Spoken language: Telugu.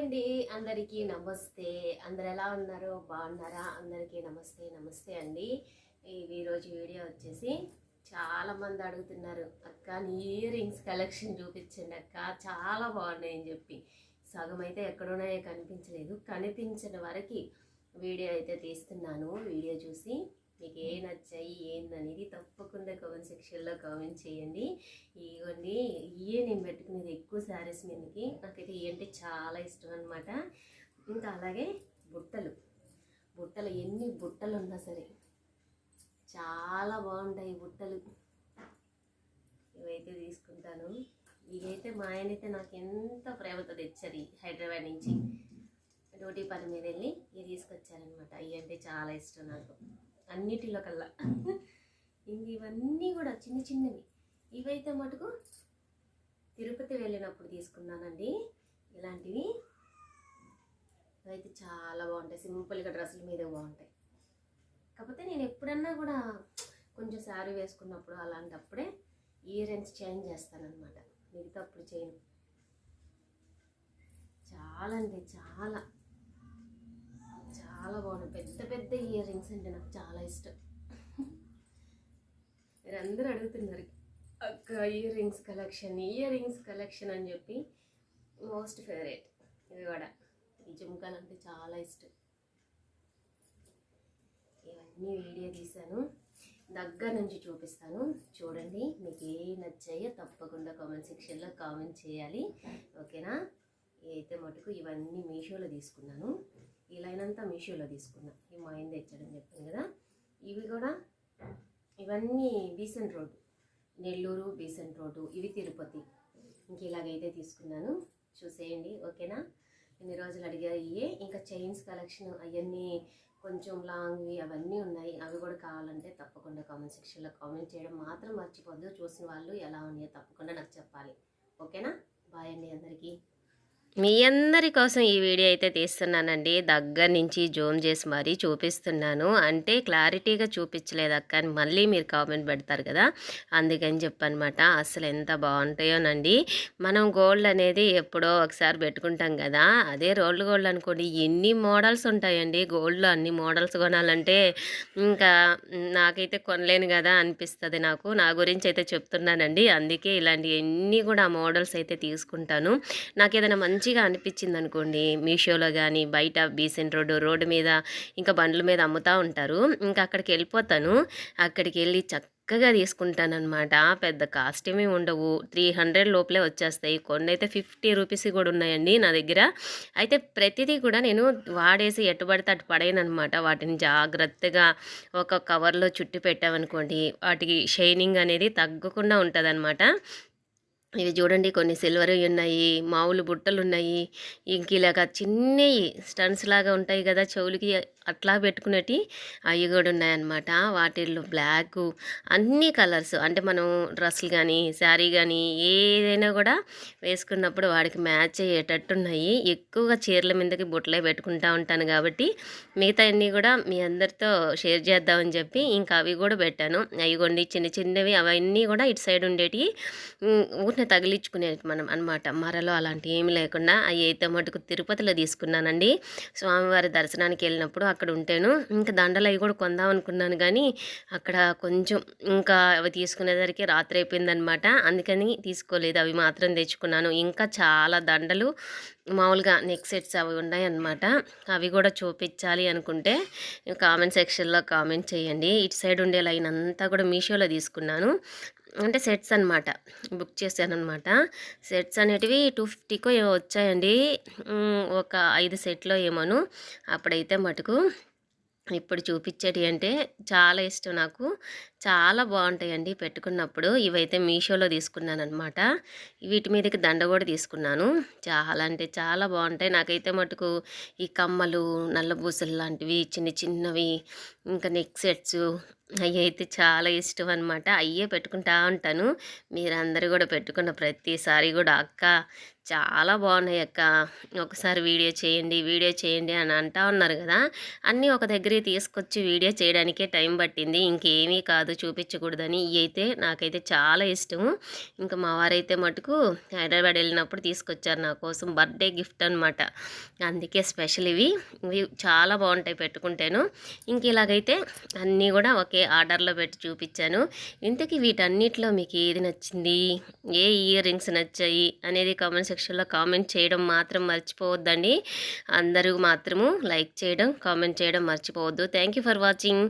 అండి. అందరికీ నమస్తే. అందరు ఎలా ఉన్నారు? బాగున్నారా? అందరికీ నమస్తే నమస్తే అండి. ఈరోజు వీడియో వచ్చేసి చాలామంది అడుగుతున్నారు అక్క నీ ఇయర్ రింగ్స్ కలెక్షన్ చూపించండి అక్క. చాలా బాగున్నాయి అని చెప్పి. సగం అయితే ఎక్కడున్నాయో కనిపించలేదు. కనిపించిన వరకు వీడియో అయితే తీస్తున్నాను. వీడియో చూసి మీకు ఏ నచ్చాయి ఏందనేది తప్పకుండా కామెంట్ సెక్షన్లో కామెంట్ చేయండి. ఇవన్నీ ఇవే నేను పెట్టుకునేది ఎక్కువ శారీస్ మీదకి. నాకైతే ఇవి అంటే చాలా ఇష్టం అనమాట ఇంకా అలాగే బుట్టలు. బుట్టలు ఎన్ని బుట్టలు ఉన్నా సరే చాలా బాగుంటాయి బుట్టలు. ఇవైతే తీసుకుంటాను. ఇవైతే మా ఆయన అయితే నాకు ఎంత ప్రేమతో తెచ్చారు హైదరాబాద్ నుంచి. డ్యూటీ పని మీద వెళ్ళి ఇవి తీసుకొచ్చారనమాట ఇవి అంటే చాలా ఇష్టం నాకు. అన్నిటిలో కల్లా ఇంక ఇవన్నీ కూడా చిన్న చిన్నవి. ఇవైతే మటుకు తిరుపతి వెళ్ళినప్పుడు తీసుకున్నానండి. ఇలాంటివి. ఇవైతే చాలా బాగుంటాయి. సింపుల్గా డ్రెస్సుల మీద బాగుంటాయి. కాకపోతే నేను ఎప్పుడన్నా కూడా కొంచెం శారీ వేసుకున్నప్పుడు అలాంటప్పుడే ఇయర్ రింగ్స్ చేంజ్ చేస్తానన్నమాట. మిగతా అప్పుడు చేయను. చాలా అంటే చాలా. చాలా బాగున్నాయి. పెద్ద పెద్ద ఇయర్ రింగ్స్ అంటే నాకు చాలా ఇష్టం. మీరు అందరూ అడుగుతున్నారు అక్క earrings collection earrings collection అని చెప్పి మోస్ట్ ఫేవరెట్ ఇది కూడా. ఈ జుమ్కాలు అంటే చాలా ఇష్టం. ఇవన్నీ వీడియో తీశాను. దగ్గర నుంచి చూపిస్తాను. చూడండి మీకు ఏ నచ్చాయో తప్పకుండా కామెంట్ సెక్షన్లో కామెంట్ చేయాలి. ఓకేనా? అయితే మటుకు ఇవన్నీ మీషోలో తీసుకున్నాను. ఈ లైన్ అంతా మీషోలో తీసుకున్నా. ఈ మా ఆయన తెచ్చాడని చెప్పాను కదా. ఇవి కూడా ఇవన్నీ Besant road. Nellore Besant road ఇవి తిరుపతి. ఇంక ఇలాగైతే తీసుకున్నాను. చూసేయండి ఓకేనా? ఇన్ని రోజులు అడిగారు ఇవే ఇంకా చైన్స్ కలెక్షన్ అవన్నీ కొంచెం లాంగ్వి అవన్నీ ఉన్నాయి. అవి కూడా కావాలంటే తప్పకుండా కామెంట్ సెక్షన్లో కామెంట్ చేయడం మాత్రం మర్చిపోద్దు. చూసిన వాళ్ళు ఎలా ఉన్నాయో తప్పకుండా నాకు చెప్పాలి. ఓకేనా? బాయ్ అండి అందరికీ. మీ అందరి కోసం ఈ వీడియో అయితే తీస్తున్నానండి. దగ్గర నుంచి జూమ్ చేసి మరీ చూపిస్తున్నాను. అంటే క్లారిటీగా చూపించలేదు అక్క అని మళ్ళీ మీరు కామెంట్ పెడతారు కదా. అందుకని చెప్పనమాట. అసలు ఎంత బాగుంటాయోనండి. మనం గోల్డ్ అనేది ఎప్పుడో ఒకసారి పెట్టుకుంటాం కదా. అదే రోల్డ్ గోల్డ్ అనుకోండి. ఎన్ని మోడల్స్ ఉంటాయండి. గోల్డ్లో అన్ని మోడల్స్ కొనాలంటే ఇంకా నాకైతే కొనలేను కదా అనిపిస్తుంది నాకు. నా గురించి అయితే చెప్తున్నానండి. అందుకే ఇలాంటి ఎన్ని కూడా మోడల్స్ అయితే తీసుకుంటాను. నాకు ఏదైనా మంచిగా అనిపించింది అనుకోండి మీషోలో కానీ బయట బీసెంట్ రోడ్డు రోడ్డు మీద ఇంకా బండ్ల మీద అమ్ముతూ ఉంటారు. ఇంకా అక్కడికి వెళ్ళిపోతాను. అక్కడికి వెళ్ళి చక్కగా తీసుకుంటానమాట పెద్ద కాస్ట్ ఏమీ ఉండవు. త్రీ హండ్రెడ్ లోపలే వచ్చేస్తాయి. కొన్ని అయితే ఫిఫ్టీ రూపీస్ కూడా ఉన్నాయండి నా దగ్గర. అయితే ప్రతిదీ కూడా నేను వాడేసి ఎటు పడితే అటు పడేయనమాట వాటిని జాగ్రత్తగా ఒక కవర్లో చుట్టి పెట్టామనుకోండి వాటికి షైనింగ్ అనేది తగ్గకుండా ఉంటుందన్నమాట. ఇవి చూడండి కొన్ని సిల్వర్ ఉన్నాయి మామూలు బుట్టలు ఉన్నాయి ఇంక ఇలాగ చిన్నవి స్టన్స్ లాగా ఉంటాయి కదా చెవులకి అట్లా పెట్టుకునేటి అవి కూడా ఉన్నాయన్నమాట వాటిల్లో బ్లాక్ అన్ని కలర్స్ అంటే మనం డ్రెస్సులు కానీ శారీ కానీ ఏదైనా కూడా వేసుకున్నప్పుడు వాడికి మ్యాచ్ అయ్యేటట్టు ఉన్నాయి ఎక్కువగా చీరల మీదకి బుట్టలే పెట్టుకుంటా ఉంటాను కాబట్టి మిగతా అన్నీ కూడా మీ అందరితో షేర్ చేద్దామని చెప్పి ఇంకా అవి కూడా పెట్టాను. అవి కొన్ని చిన్న చిన్నవి అవన్నీ కూడా ఇటు సైడ్ ఉండేటివి ఊరిని తగిలించుకునే తగిలించుకునేది మనం అనమాట మరలో అలాంటివి ఏమి లేకుండా అవి అయితే మటుకు తిరుపతిలో తీసుకున్నానండి. స్వామివారి దర్శనానికి వెళ్ళినప్పుడు అక్కడ ఉంటాను ఇంకా దండలు అవి కూడా కొందాం అనుకున్నాను కానీ అక్కడ కొంచెం ఇంకా అవి తీసుకునేసరికి రాత్రి అయిపోయిందనమాట అందుకని తీసుకోలేదు. అవి మాత్రం తెచ్చుకున్నాను. ఇంకా చాలా దండలు మామూలుగా నెక్ సెట్స్ అవి ఉన్నాయన్నమాట. అవి కూడా చూపించాలి అనుకుంటే కామెంట్ సెక్షన్లో కామెంట్ చేయండి. ఇటు సైడ్ ఉండే లైన్ అంతా కూడా మీషోలో తీసుకున్నాను. అంటే సెట్స్ అనమాట బుక్ చేశాను అనమాట సెట్స్ అనేటివి టూ ఫిఫ్టీకో ఏమో వచ్చాయండి. ఒక ఐదు సెట్లో ఏమోను. అప్పుడైతే మటుకు ఇప్పుడు చూపించేటి అంటే చాలా ఇష్టం నాకు. చాలా బాగుంటాయండి పెట్టుకున్నప్పుడు. ఇవైతే మీషోలో తీసుకున్నాను అనమాట వీటి మీదకి దండ కూడా తీసుకున్నాను. చాలా అంటే చాలా బాగుంటాయి. నాకైతే మటుకు ఈ కమ్మలు నల్లబూసలు లాంటివి చిన్న చిన్నవి ఇంకా నెక్ సెట్స్ అవి అయితే చాలా ఇష్టం అనమాట అయ్యే పెట్టుకుంటా ఉంటాను. మీరందరూ కూడా పెట్టుకున్న ప్రతిసారి కూడా అక్క చాలా బాగున్నాయి అక్క ఒకసారి వీడియో చేయండి వీడియో చేయండి అని అంటా ఉన్నారు కదా. అన్నీ ఒక దగ్గరే తీసుకొచ్చి వీడియో చేయడానికే టైం పట్టింది. ఇంకేమీ కాదు చూపించకూడదని. ఇవి అయితే నాకైతే చాలా ఇష్టము. ఇంకా మా వారైతే మటుకు హైదరాబాద్ వెళ్ళినప్పుడు తీసుకొచ్చారు నా కోసం బర్త్డే గిఫ్ట్ అనమాట అందుకే స్పెషల్ ఇవి. ఇవి చాలా బాగుంటాయి పెట్టుకుంటేను. ఇంక ఇలాగైతే అన్నీ కూడా ఒకే ఆర్డర్లో పెట్టి చూపించాను. ఇంతకీ వీటన్నిటిలో మీకు ఏది నచ్చింది? ఏ ఇయర్ రింగ్స్ నచ్చాయి? అనేది కామెంట్ సెక్షన్లో కామెంట్ చేయడం మాత్రం మర్చిపోవద్దండి. అందరూ మాత్రము లైక్ చేయడం కామెంట్ చేయడం మర్చిపోవద్దు. Thank you for watching.